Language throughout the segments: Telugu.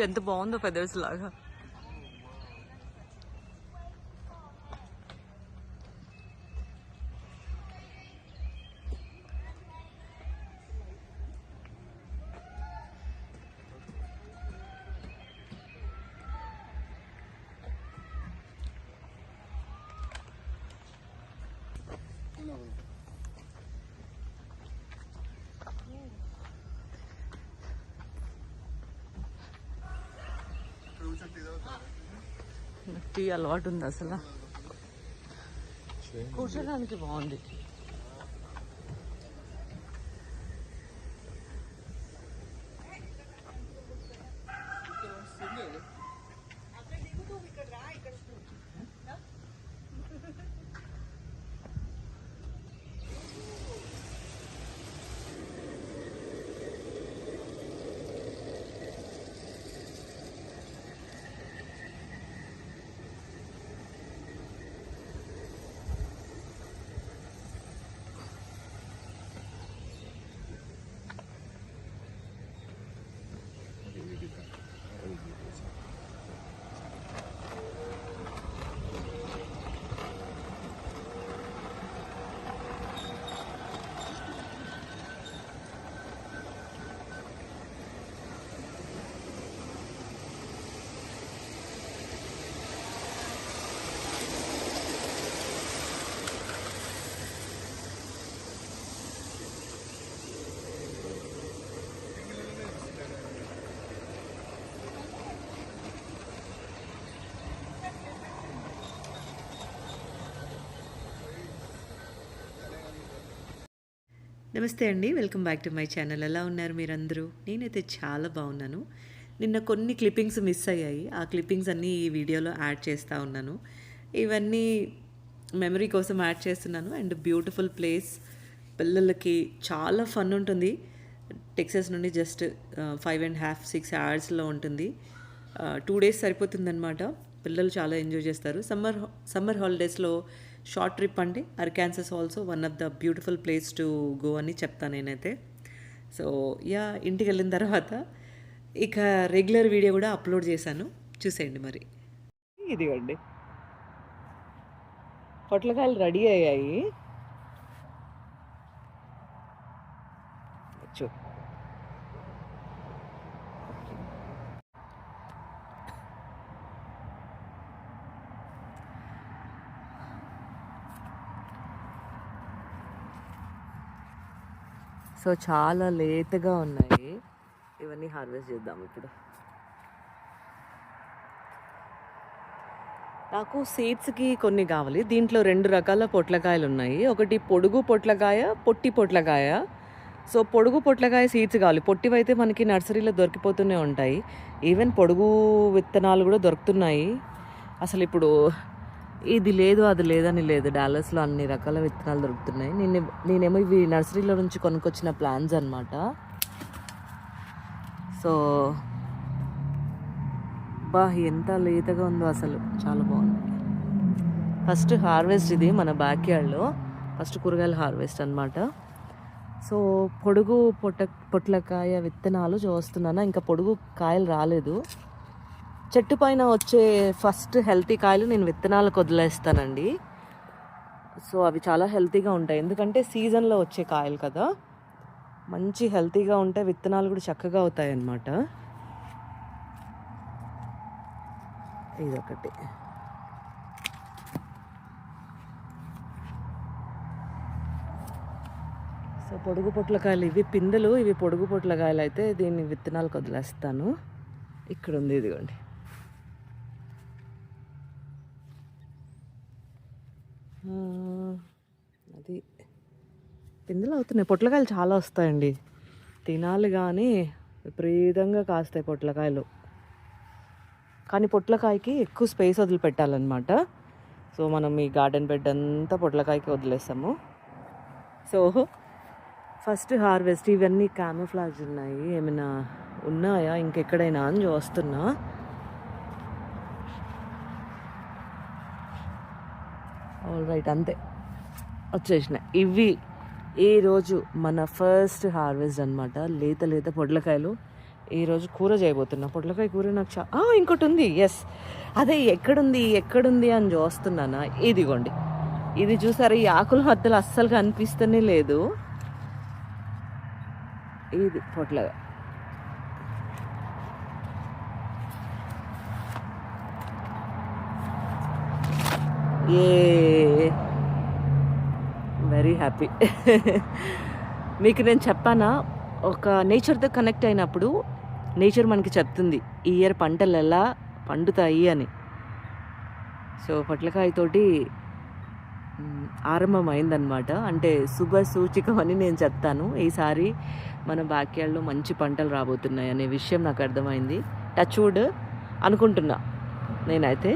ఎంత బాగుందో ఫెదర్స్ లాగా. టీ అలవాటు ఉంది అసలు. కూర్చోడానికి బాగుంది. నమస్తే అండి welcome back to my channel. ఎలా ఉన్నారు మీరందరూ? నేనైతే చాలా బాగున్నాను. నిన్న కొన్ని క్లిప్పింగ్స్ మిస్ అయ్యాయి. ఆ క్లిప్పింగ్స్ అన్నీ ఈ వీడియోలో యాడ్ చేస్తూ ఉన్నాను. ఇవన్నీ మెమరీ కోసం యాడ్ చేస్తున్నాను. And beautiful place. పిల్లలకి చాలా ఫన్ ఉంటుంది. టెక్సస్ నుండి just five and half six అవర్స్లో ఉంటుంది. టూ డేస్ సరిపోతుందన్నమాట. పిల్లలు చాలా ఎంజాయ్ చేస్తారు. సమ్మర్ సమ్మర్ హాలిడేస్లో షార్ట్ ట్రిప్ అండి. Arkansas also one of the beautiful place to go అని చెప్తాను నేనైతే. సో యా ఇంటికి వెళ్ళిన తర్వాత ఇక రెగ్యులర్ వీడియో కూడా అప్లోడ్ చేశాను. చూసేయండి మరి. ఇదిగోండి. పొట్లకాయలు రెడీ అయ్యాయి. చూ. సో చాలా లేతగా ఉన్నాయి. ఇవన్నీ హార్వెస్ట్ చేద్దాం ఇప్పుడు. నాకు సీడ్స్కి కొన్ని కావాలి. దీంట్లో రెండు రకాల పొట్లకాయలు ఉన్నాయి. ఒకటి పొడుగు పొట్లకాయ పొట్టి పొట్లకాయ. సో పొడుగు పొట్లకాయ సీడ్స్ కావాలి. పొట్టివైతే మనకి నర్సరీలో దొరికిపోతూనే ఉంటాయి. ఈవెన్ పొడుగు విత్తనాలు కూడా దొరుకుతున్నాయి. అసలు ఇప్పుడు ఇది లేదు అది లేదని లేదు. డాలస్లో అన్ని రకాల విత్తనాలు దొరుకుతున్నాయి. నేను నేనేమో ఇవి నర్సరీలో నుంచి కొనుక్కొచ్చిన ప్లాన్స్ అనమాట సో బా ఎంత లేతగా ఉందో అసలు. చాలా బాగుంది. ఫస్ట్ హార్వెస్ట్ ఇది మన బ్యాక్ యార్డ్లో ఫస్ట్ కూరగాయల హార్వెస్ట్ అనమాట సో పొడుగు పొట్ట పొట్లకాయ విత్తనాలు చూస్తున్నాను ఇంకా పొడుగు కాయలు రాలేదు. చెట్టు పైన వచ్చే ఫస్ట్ హెల్తీ కాయలు నేను విత్తనాలకు వదిలేస్తానండి. సో అవి చాలా హెల్తీగా ఉంటాయి. ఎందుకంటే సీజన్లో వచ్చే కాయలు కదా. మంచి హెల్తీగా ఉంటే విత్తనాలు కూడా చక్కగా అవుతాయి అన్నమాట ఇదొకటి. సో పొడుగు పొట్లకాయలు ఇవి పిందెలు. ఇవి పొడుగు పొట్లకాయలు అయితే దీన్ని విత్తనాలకు వదిలేస్తాను. ఇక్కడ ఉంది ఇదిగోండి. అది పిందెలు అవుతున్నాయి. పొట్లకాయలు చాలా వస్తాయండి. తినాలి కానీ విపరీతంగా కాస్తాయి పొట్లకాయలు. కానీ పొట్లకాయకి ఎక్కువ స్పేస్ వదిలిపెట్టాలన్నమాట. సో మనం ఈ గార్డెన్ బెడ్ అంతా పొట్లకాయకి వదిలేస్తాము. సో ఫస్ట్ హార్వెస్ట్ ఇవన్నీ క్యామోఫ్లాజ్ ఉన్నాయి. ఏమైనా ఉన్నాయా? ఇంకెక్కడైనా అని చూస్తున్నా. ఆల్ రైట్ అంతే. వచ్చేసినాయి. ఇవి ఈరోజు మన ఫస్ట్ హార్వెస్ట్ అనమాట లేత లేత పొట్లకాయలు. ఈరోజు కూర చేయబోతున్నా. పొట్లకాయ కూర నాకు చా ఇంకోటి ఉంది. ఎస్ అదే ఎక్కడుంది ఎక్కడుంది అని చూస్తున్నానా? ఇదిగోండి. ఇది చూసారా? ఈ ఆకుల మధ్యలో అస్సలు కనిపిస్తూనే లేదు. ఇది పొట్లగా ఏ వెరీ హ్యాపీ. మీకు నేను చెప్పానా ఒక నేచర్తో కనెక్ట్ అయినప్పుడు నేచర్ మనకి చెప్తుంది ఈ ఇయర్ పంటలు ఎలా పండుతాయి అని. సో పొట్లకాయతోటి మ్, ఆరంభమైందనమాట. అంటే శుభ సూచికం అని నేను చెప్తాను. ఈసారి మన బ్యాక్యార్డ్లో మంచి పంటలు రాబోతున్నాయి అనే విషయం నాకు అర్థమైంది. టచ్ వుడ్ అనుకుంటున్నా నేనైతే.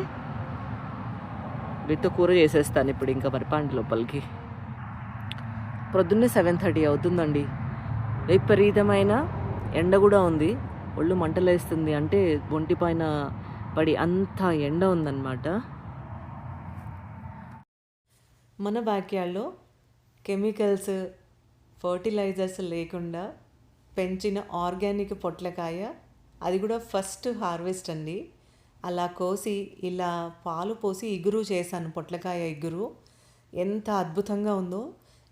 విత్త కూర చేసేస్తాను ఇప్పుడు ఇంకా వరిపాంటి లోపలికి. ప్రొద్దున్నే సెవెన్ థర్టీ అవుతుందండి. విపరీతమైన ఎండ కూడా ఉంది. ఒళ్ళు మంటలేస్తుంది అంటే ఒంటి పైన పడి అంత ఎండ ఉందన్నమాట. మన బ్యాక్యార్డ్లో కెమికల్స్ ఫర్టిలైజర్స్ లేకుండా పెంచిన ఆర్గానిక్ పొట్లకాయ అది కూడా ఫస్ట్ హార్వెస్ట్ అండి. అలా కోసి ఇలా పాలు పోసి ఇగురు చేశాను. పొట్లకాయ ఇగురు ఎంత అద్భుతంగా ఉందో.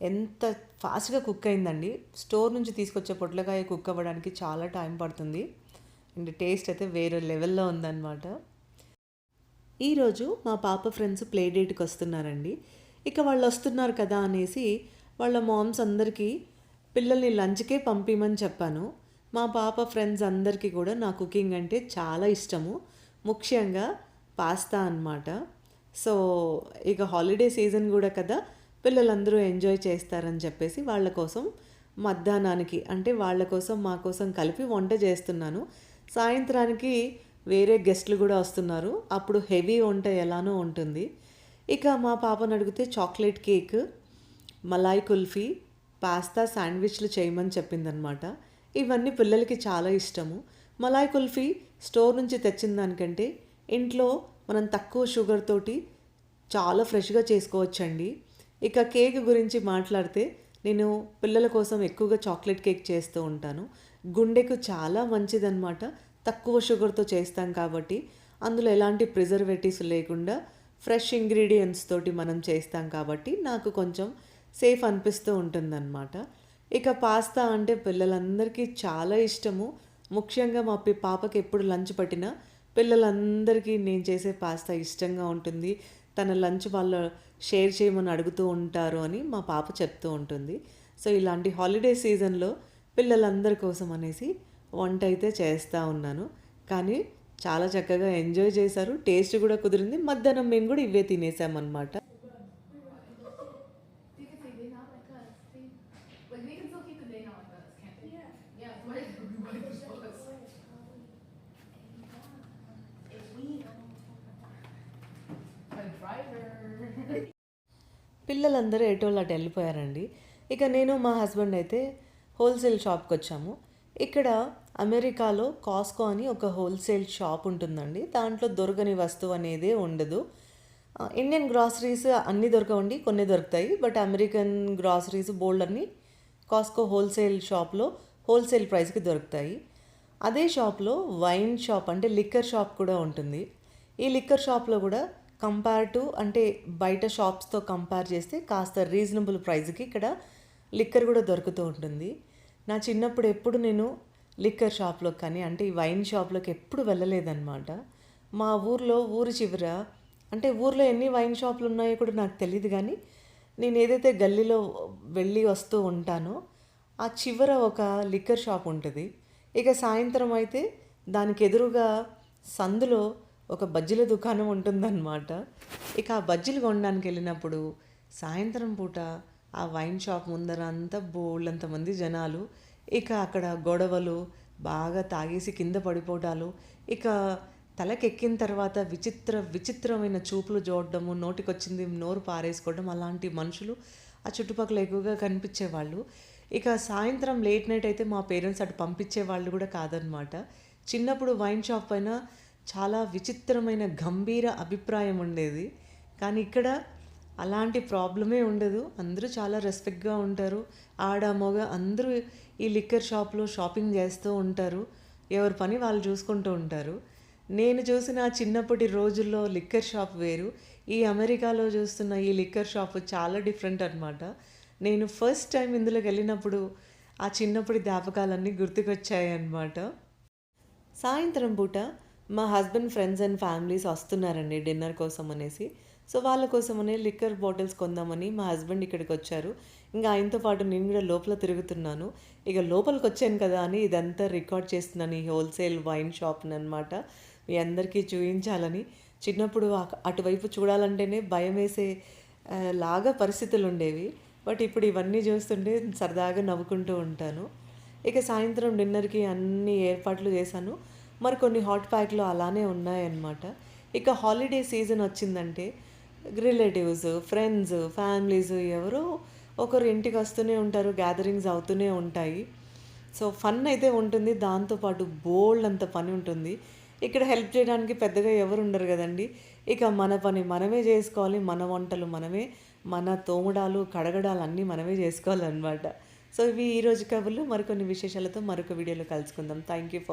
ఎంత ఫాస్ట్గా కుక్ అయిందండి. స్టోర్ నుంచి తీసుకొచ్చే పొట్లకాయ కుక్ అవ్వడానికి చాలా టైం పడుతుంది. అండ్ టేస్ట్ అయితే వేరే లెవెల్లో ఉందన్నమాట. ఈరోజు మా పాప ఫ్రెండ్స్ ప్లే డేట్కి వస్తున్నారండి. ఇక వాళ్ళు వస్తున్నారు కదా అనేసి వాళ్ళ మామ్స్ అందరికీ పిల్లల్ని లంచ్కే పంపిమని చెప్పాను. మా పాప ఫ్రెండ్స్ అందరికీ కూడా నా కుకింగ్ అంటే చాలా ఇష్టము. ముఖ్యంగా పాస్తా అన్నమాట. సో ఇక హాలిడే సీజన్ కూడా కదా పిల్లలందరూ ఎంజాయ్ చేస్తారని చెప్పేసి వాళ్ళ కోసం మధ్యాహ్నానికి అంటే వాళ్ళ కోసం మా కోసం కలిపి వంట చేస్తున్నాను. సాయంత్రానికి వేరే గెస్ట్లు కూడా వస్తున్నారు. అప్పుడు హెవీ వంట ఎలానో ఉంటుంది. ఇక మా పాపను అడిగితే chocolate cake malai kulfi pasta శాండ్విచ్లు చేయమని చెప్పిందనమాట. ఇవన్నీ పిల్లలకి చాలా ఇష్టము. మలాయ్ కుల్ఫీ స్టోర్ నుంచి తెచ్చిన దానికంటే ఇంట్లో మనం తక్కువ షుగర్ తోటి చాలా ఫ్రెష్గా చేసుకోవచ్చండి. ఇక కేక్ గురించి మాట్లాడితే నేను పిల్లల కోసం ఎక్కువగా చాక్లెట్ కేక్ చేస్తూ ఉంటాను. గుండెకు చాలా మంచిదన్నమాట. తక్కువ షుగర్తో చేస్తాం కాబట్టి అందులో ఎలాంటి ప్రిజర్వేటివ్స్ లేకుండా ఫ్రెష్ ఇంగ్రీడియంట్స్ తోటి మనం చేస్తాం కాబట్టి నాకు కొంచెం సేఫ్ అనిపిస్తూ ఉంటుందన్నమాట. ఇక పాస్తా అంటే పిల్లలందరికీ చాలా ఇష్టము. ముఖ్యంగా మా పాపకి ఎప్పుడు లంచ్ పట్టినా పిల్లలందరికీ నేను చేసే పాస్తా ఇష్టంగా ఉంటుంది. తన లంచ్ వాళ్ళు షేర్ చేయమని అడుగుతూ ఉంటారు అని మా పాప చెప్తూ ఉంటుంది. సో ఇలాంటి హాలిడే సీజన్లో పిల్లలందరి కోసం అనేసి వంట అయితే చేస్తూ ఉన్నాను. కానీ చాలా చక్కగా ఎంజాయ్ చేశారు. టేస్ట్ కూడా కుదిరింది. మధ్యాహ్నం మేము కూడా ఇవే తినేసామన్నమాట. పిల్లలందరూ ఎటోళ్ళు అటు వెళ్ళిపోయారండి. ఇక నేను మా హస్బెండ్ అయితే హోల్సేల్ షాప్కి వచ్చాము ఇక్కడ అమెరికాలో కాస్కో అని ఒక హోల్సేల్ షాప్ ఉంటుందండి. దాంట్లో దొరకని వస్తువు అనేది ఉండదు. ఇండియన్ గ్రాసరీస్ అన్నీ దొరకవండి కొన్ని దొరుకుతాయి. బట్ అమెరికన్ గ్రాసరీస్ బోల్డ్ అన్నీ కాస్కో హోల్సేల్ షాప్లో హోల్సేల్ ప్రైస్కి దొరుకుతాయి. అదే షాప్లో వైన్ షాప్ అంటే లిక్కర్ షాప్ కూడా ఉంటుంది. ఈ లిక్కర్ షాప్లో కూడా కంపేర్ టు అంటే బయట షాప్స్తో కంపేర్ చేస్తే కాస్త రీజనబుల్ ప్రైస్కి ఇక్కడ లిక్కర్ కూడా దొరుకుతూ ఉంటుంది. నా చిన్నప్పుడు ఎప్పుడు నేను లిక్కర్ షాప్లోకి కానీ అంటే ఈ వైన్ షాప్లోకి ఎప్పుడు వెళ్ళలేదన్నమాట. మా ఊర్లో ఊరి చివర అంటే ఊర్లో ఎన్ని వైన్ షాపులు ఉన్నాయో కూడా నాకు తెలియదు కానీ నేను ఏదైతే గల్లీలో వెళ్ళి వస్తూ ఉంటానో ఆ చివర ఒక లిక్కర్ షాప్ ఉంటుంది. ఇక సాయంత్రం అయితే దానికి ఎదురుగా సందులో ఒక బజ్జీల దుకాణం ఉంటుందన్నమాట. ఇక ఆ బజ్జీలు కొనడానికి వెళ్ళినప్పుడు సాయంత్రం పూట ఆ వైన్ షాప్ ముందర అంతా బోళ్ళంత మంది జనాలు ఇక అక్కడ గొడవలు బాగా తాగేసి కింద పడిపోవటాలు ఇక తలకెక్కిన తర్వాత విచిత్ర విచిత్రమైన చూపులు చూడడము నోటికొచ్చింది నోరు పారేసుకోవడం అలాంటి మనుషులు ఆ చుట్టుపక్కల ఎక్కువగా కనిపించేవాళ్ళు. ఇక సాయంత్రం లేట్ నైట్ అయితే మా పేరెంట్స్ అటు పంపించే వాళ్ళు కూడా కాదనమాట చిన్నప్పుడు వైన్ షాప్ పైన చాలా విచిత్రమైన గంభీర అభిప్రాయం ఉండేది. కానీ ఇక్కడ అలాంటి ప్రాబ్లమే ఉండదు. అందరూ చాలా రెస్పెక్ట్గా ఉంటారు. ఆడ మగ అందరూ ఈ లిక్కర్ షాప్లో షాపింగ్ చేస్తూ ఉంటారు. ఎవరి పని వాళ్ళు చూసుకుంటూ ఉంటారు. నేను చూసిన చిన్నప్పటి రోజుల్లో లిక్కర్ షాప్ వేరు. ఈ అమెరికాలో చూస్తున్న ఈ లిక్కర్ షాప్ చాలా డిఫరెంట్ అనమాట నేను ఫస్ట్ టైం ఇందులోకి వెళ్ళినప్పుడు ఆ చిన్నప్పటి జ్ఞాపకాలన్నీ గుర్తుకొచ్చాయి అన్నమాట సాయంత్రం పూట మా హస్బెండ్ ఫ్రెండ్స్ అండ్ ఫ్యామిలీస్ వస్తున్నారండి డిన్నర్ కోసం అనేసి. సో వాళ్ళ కోసమనే లిక్కర్ బాటిల్స్ కొందామని మా హస్బెండ్ ఇక్కడికి వచ్చారు. ఇంకా ఆయనతో పాటు నేను కూడా లోపల తిరుగుతున్నాను. ఇక లోపలికి వచ్చాను కదా అని ఇదంతా రికార్డ్ చేస్తున్నాను ఈ హోల్సేల్ వైన్ షాప్ని అనమాట మీ అందరికీ చూపించాలని. చిన్నప్పుడు అటువైపు చూడాలంటేనే భయం వేసే లాగా పరిస్థితులు ఉండేవి. బట్ ఇప్పుడు ఇవన్నీ చూస్తుంటే సరదాగా నవ్వుకుంటూ ఉంటాను. ఇక సాయంత్రం డిన్నర్కి అన్ని ఏర్పాట్లు చేశాను. మరి కొన్ని హాట్ ప్యాక్లు అలానే ఉన్నాయన్నమాట. ఇక హాలిడే సీజన్ వచ్చిందంటే రిలేటివ్స్ ఫ్రెండ్స్ ఫ్యామిలీస్ ఎవరో ఒకరు ఇంటికి వస్తూనే ఉంటారు గ్యాదరింగ్స్ అవుతూనే ఉంటాయి. సో ఫన్ అయితే ఉంటుంది దాంతోపాటు బోల్డ్ అంత పని ఉంటుంది. ఇక్కడ హెల్ప్ చేయడానికి పెద్దగా ఎవరు ఉండరు కదండి. ఇక మన పని మనమే చేసుకోవాలి మన వంటలు మనమే మన తోమడాలు కడగడాలు అన్నీ మనమే చేసుకోవాలన్నమాట. సో ఇవి ఈరోజు కబుర్లు మరికొన్ని విశేషాలతో మరొక వీడియోలో కలుసుకుందాం. Thank you for